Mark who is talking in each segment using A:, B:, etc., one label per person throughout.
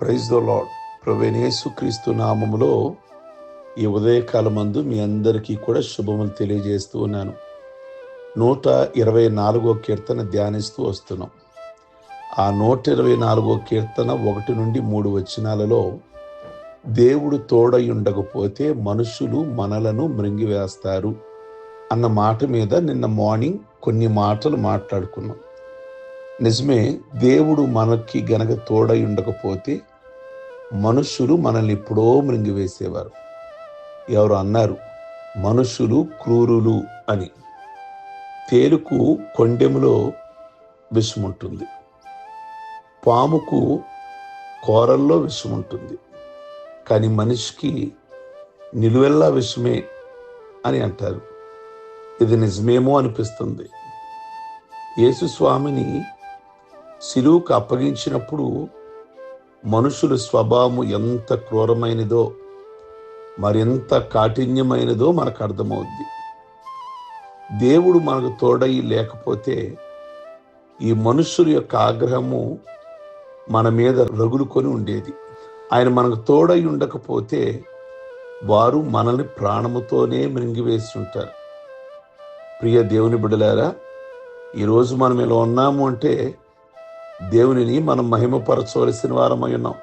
A: Praise the lord ప్రవేణేసు క్రీస్తు నామములో ఈ ఉదయకాలమందు మీ అందరికీ కూడా శుభములు తెలియజేస్తూ ఉన్నాను. నూట ఇరవై నాలుగో కీర్తన ధ్యానిస్తూ వస్తున్నాం. ఆ నూట ఇరవై నాలుగో కీర్తన ఒకటి నుండి మూడు వచనాలలో దేవుడు తోడై ఉండకపోతే మనుషులు మనలను మృంగివేస్తారు అన్న మాట మీద నిన్న మార్నింగ్ కొన్ని మాటలు మాట్లాడుకున్నాం. నిజమే దేవుడు మనకి గనక తోడై ఉండకపోతే మనుషులు మనల్ని ఎప్పుడో మృంగివేసేవారు. ఎవరు అన్నారు? మనుషులు క్రూరులు అని. తేలుకు కొండెములో విషముంటుంది. పాముకు కోరల్లో విషముంటుంది. కానీ మనిషికి నిలువెల్లా విషమే అని అంటారు. ఇది నిజమేమో అనిపిస్తుంది. యేసుస్వామిని శిలువుకు అప్పగించినప్పుడు మనుషుల స్వభావం ఎంత క్రూరమైనదో మరింత కాఠిన్యమైనదో మనకు అర్థమవుద్ది. దేవుడు మనకు తోడయి లేకపోతే ఈ మనుషుల యొక్క ఆగ్రహము మన మీద రగులుకొని ఉండేది. ఆయన మనకు తోడై ఉండకపోతే వారు మనల్ని ప్రాణముతోనే మృంగివేసి ఉంటారు. ప్రియ దేవుని బిడలారా ఈరోజు మనం ఇలా ఉన్నాము అంటే దేవునిని మనం మహిమపరచవలసిన వారమై ఉన్నాం.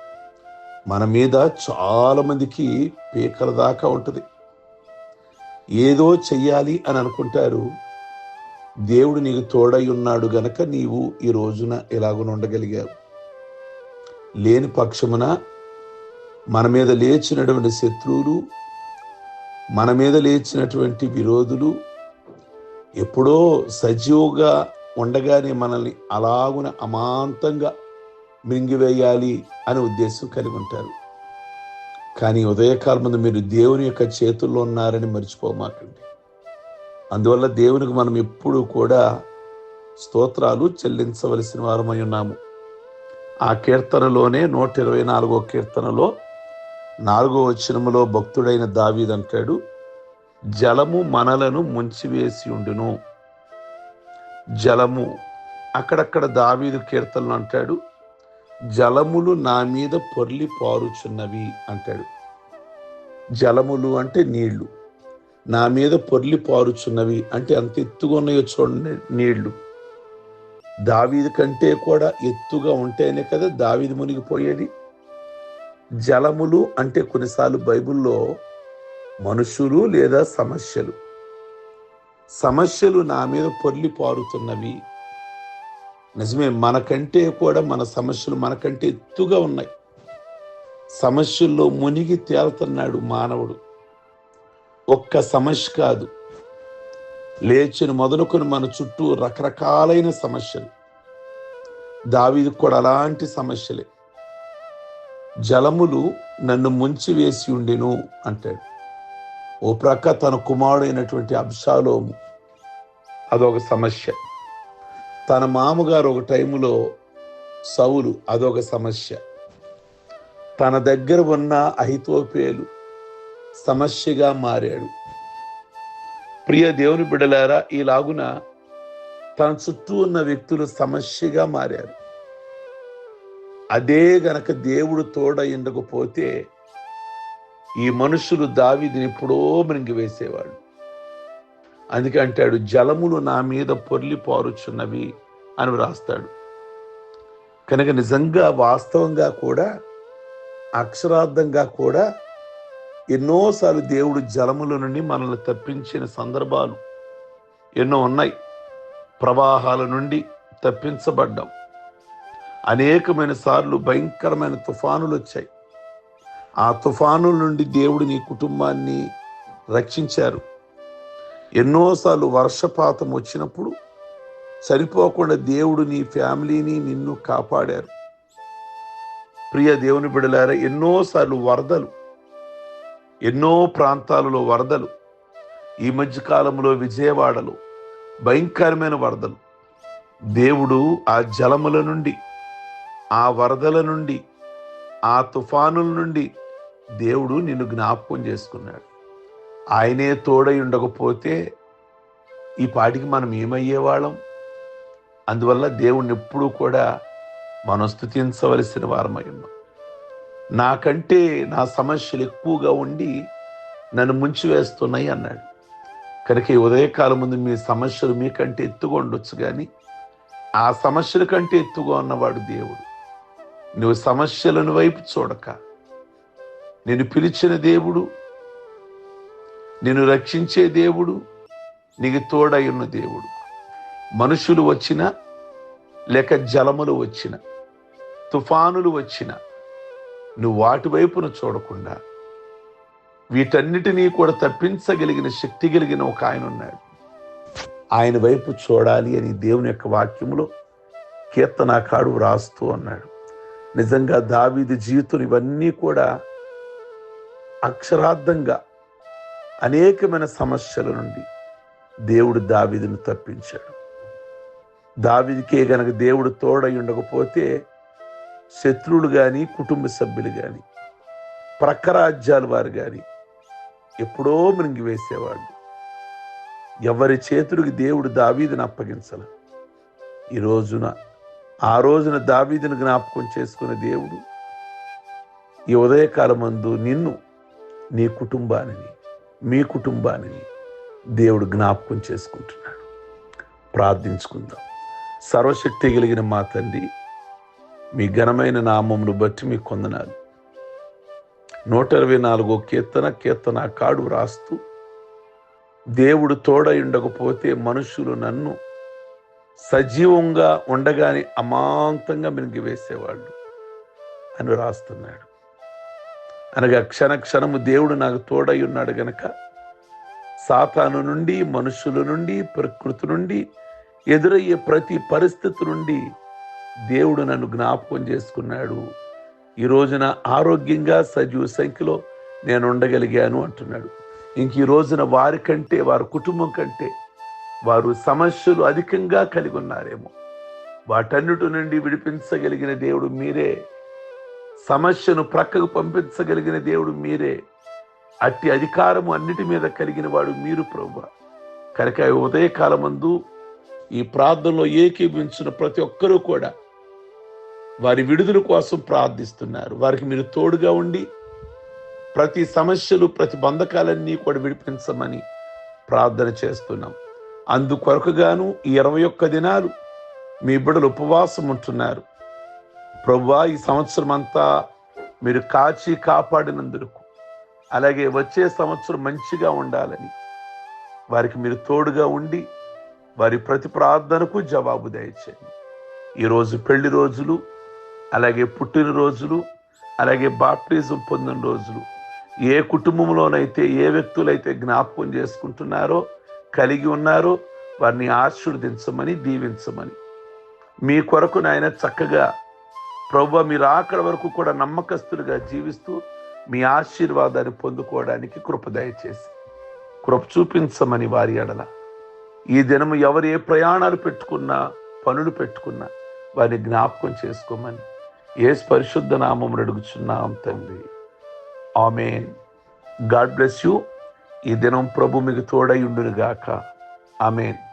A: మన మీద చాలామందికి పీకల దాకా ఉంటుంది. ఏదో చెయ్యాలి అని అనుకుంటారు. దేవుడు నీకు తోడై ఉన్నాడు గనక నీవు ఈ రోజున ఇలాగున ఉండగలిగావు. లేని పక్షమున మన మీద లేచినటువంటి శత్రువులు మన మీద లేచినటువంటి విరోధులు ఎప్పుడో సజీవుగా ఉండగానే మనల్ని అలాగున అమాంతంగా మింగివేయాలి అనే ఉద్దేశం కలిగి ఉంటారు. కానీ ఉదయకాలం ముందు మీరు దేవుని యొక్క చేతుల్లో ఉన్నారని మర్చిపోమాకండి. అందువల్ల దేవునికి మనం ఎప్పుడూ కూడా స్తోత్రాలు చెల్లించవలసిన వారమై ఉన్నాము. ఆ కీర్తనలోనే నూట ఇరవై నాలుగో కీర్తనలో నాలుగో వచనములో భక్తుడైన దావీదంటాడు జలము మనలను ముంచివేసి ఉండును. జలము. అక్కడక్కడ దావీదు కీర్తనలు అంటాడు జలములు నా మీద పొర్లి పారుచున్నవి అంటాడు. జలములు అంటే నీళ్ళు. నా మీద పొర్లి పారుచున్నవి అంటే అంత ఎత్తుగా ఉన్నాయో చూడండి నీళ్ళు. దావీది కంటే కూడా ఎత్తుగా ఉంటేనే కదా దావీది మునిగిపోయేది. జలములు అంటే కొన్నిసార్లు బైబిల్లో మనుషులు లేదా సమస్యలు. సమస్యలు నా మీద పొర్లి పారుతున్నవి. నిజమే మనకంటే కూడా మన సమస్యలు మనకంటే ఎత్తుగా ఉన్నాయి. సమస్యల్లో మునిగి తేలుతున్నాడు మానవుడు. ఒక్క సమస్య కాదు లేచిన మొదలుకొని మన చుట్టూ రకరకాలైన సమస్యలు. దావీది కూడా అలాంటి సమస్యలే. జలములు నన్ను ముంచి వేసి ఉండెను అంటాడు. ఓ ప్రక్క తన కుమారుడైనటువంటి అంశాలోము అదొక సమస్య. తన మామగారు ఒక టైములో సౌలు అదొక సమస్య. తన దగ్గర ఉన్న అహితోపేలు సమస్యగా మారాడు. ప్రియ దేవుని బిడలారా ఈలాగున తన చుట్టూ ఉన్న వ్యక్తులు సమస్యగా మారారు. అదే గనక దేవుడు తోడ ఉండకపోతే ఈ మనుషులు దావిదిని ఎప్పుడో మృంగివేసేవాడు అందుకే అంటాడు జలములు నా మీద పొర్లి పారుచున్నవి అని వ్రాస్తాడు. కనుక నిజంగా వాస్తవంగా కూడా అక్షరార్థంగా కూడా ఎన్నోసార్లు దేవుడు జలముల నుండి మనల్ని తప్పించిన సందర్భాలు ఎన్నో ఉన్నాయి. ప్రవాహాల నుండి తప్పించబడ్డాం. అనేకమైన సార్లు భయంకరమైన తుఫానులు వచ్చాయి. ఆ తుఫానుల నుండి దేవుడు నీ కుటుంబాన్ని రక్షించారు. ఎన్నోసార్లు వర్షపాతం వచ్చినప్పుడు సరిపోకుండా దేవుడు నీ ఫ్యామిలీని నిన్ను కాపాడారు. ప్రియ దేవుని బిడలారా ఎన్నోసార్లు వరదలు ఎన్నో ప్రాంతాలలో వరదలు ఈ మధ్య కాలంలో విజయవాడలో భయంకరమైన వరదలు. దేవుడు ఆ జలముల నుండి ఆ వరదల నుండి ఆ తుఫానుల నుండి దేవుడు నిన్ను జ్ఞాపకం చేసుకున్నాడు. ఆయనే తోడై ఉండకపోతే ఈ పాటికి మనం ఏమయ్యేవాళ్ళం? అందువల్ల దేవుణ్ణి ఎప్పుడూ కూడా మనం స్థుతించవలసిన వారమై ఉన్నాం. నాకంటే నా సమస్యలు ఎక్కువగా ఉండి నన్ను ముంచివేస్తున్నాయి అన్నాడు. కనుక ఈ ఉదయకాలం ముందు మీ సమస్యలు మీకంటే ఎత్తుగా ఉండొచ్చు కానీ ఆ సమస్యల కంటే ఎత్తుగా ఉన్నవాడు దేవుడు. నువ్వు సమస్యలను వైపు చూడక నేను పిలిచిన దేవుడు నిన్ను రక్షించే దేవుడు నీకు తోడై దేవుడు. మనుషులు వచ్చిన లేక జలములు వచ్చిన తుఫానులు వచ్చిన నువ్వు వాటి వైపును చూడకుండా వీటన్నిటినీ కూడా తప్పించగలిగిన శక్తి కలిగిన ఒక ఆయన ఉన్నాడు. ఆయన వైపు చూడాలి అని దేవుని యొక్క వాక్యములో కీర్తనాకాడు వ్రాస్తూ అన్నాడు నిజంగా దావీది జీవితం ఇవన్నీ కూడా అక్షరార్థంగా అనేకమైన సమస్యల నుండి దేవుడు దావీదును తప్పించాడు. దావిదికే గనక దేవుడు తోడై ఉండకపోతే శత్రువులు కానీ కుటుంబ సభ్యులు కానీ ప్రక్క రాజ్యాల వారు కానీ ఎప్పుడో మృంగివేసేవాళ్ళు ఎవరి చేతుడికి దేవుడు దావీదిని అప్పగించల. ఈ రోజున ఆ రోజున దావీదిని జ్ఞాపకం చేసుకున్న దేవుడు ఈ ఉదయకాలమందు నిన్ను నీ కుటుంబాన్ని మీ కుటుంబాన్ని దేవుడు జ్ఞాపకం చేసుకుంటున్నాడు. ప్రార్థించుకుందాం. సర్వశక్తి కలిగిన మా తండ్రి మీ ఘనమైన నామమును బట్టి మీ కొందనాలు. నూట ఇరవై నాలుగో కీర్తన కీర్తన కాడు రాస్తూ దేవుడు తోడై ఉండకపోతే మనుషులు నన్ను సజీవంగా ఉండగానే అమాంతంగా మినిగివేసేవాళ్ళు అని రాస్తున్నాడు. అనగా క్షణ క్షణము దేవుడు నాకు తోడై ఉన్నాడు గనక సాతాను నుండి మనుషుల నుండి ప్రకృతి నుండి ఎదురయ్యే ప్రతి పరిస్థితి నుండి దేవుడు నన్ను జ్ఞాపకం చేసుకున్నాడు. ఈ రోజున ఆరోగ్యంగా సజీవ సంఖ్యలో నేను ఉండగలిగాను అంటున్నాడు. ఇంక ఈ రోజున వారి కంటే వారి కుటుంబం కంటే వారు సమస్యలు అధికంగా కలిగి ఉన్నారేమో. వాటన్నిటి నుండి విడిపించగలిగిన దేవుడు మీరే. సమస్యను ప్రక్కకు పంపించగలిగిన దేవుడు మీరే. అట్టి అధికారము అన్నిటి మీద కలిగిన వాడు మీరు ప్రభు కనుక ఉదయకాలమందు ఈ ప్రార్థనలో ఏకీభించిన ప్రతి ఒక్కరూ కూడా వారి విడుదల కోసం ప్రార్థిస్తున్నారు. వారికి మీరు తోడుగా ఉండి ప్రతి సమస్యలు ప్రతి బంధకాలన్నీ కూడా విడిపించమని ప్రార్థన చేస్తున్నాం. అందుకొరకుగాను ఈ ఇరవై ఒక్క దినాలు మీ బిడ్డలు ఉపవాసం ఉంటున్నారు ప్రభువా ఈ సంవత్సరం అంతా మీరు కాచి కాపాడినందుకు అలాగే వచ్చే సంవత్సరం మంచిగా ఉండాలని వారికి మీరు తోడుగా ఉండి వారి ప్రతి ప్రార్థనకు జవాబు దయచేయండి. ఈరోజు పెళ్ళి రోజులు అలాగే పుట్టినరోజులు అలాగే బాప్టిజం పొందిన రోజులు ఏ కుటుంబంలోనైతే ఏ వ్యక్తులైతే జ్ఞాపకం చేసుకుంటున్నారో కలిగి ఉన్నారో వారిని ఆశీర్వదించమని దీవించమని. మీ కొరకు నాయన చక్కగా ప్రభు మీరు ఆకడ వరకు కూడా నమ్మకస్తులుగా జీవిస్తూ మీ ఆశీర్వాదాన్ని పొందుకోవడానికి కృప దయచేసి కృప చూపించమని వారి ఎడల. ఈ దినము ఎవరు ఏ ప్రయాణాలు పెట్టుకున్నా పనులు పెట్టుకున్నా వారిని జ్ఞాపకం చేసుకోమని ఏ పరిశుద్ధ నామం అడుగుచున్నాం తండ్రి. ఆమెన్. God bless you. ఈ దినం ప్రభు మీకు తోడై ఉండును ఆమెన్.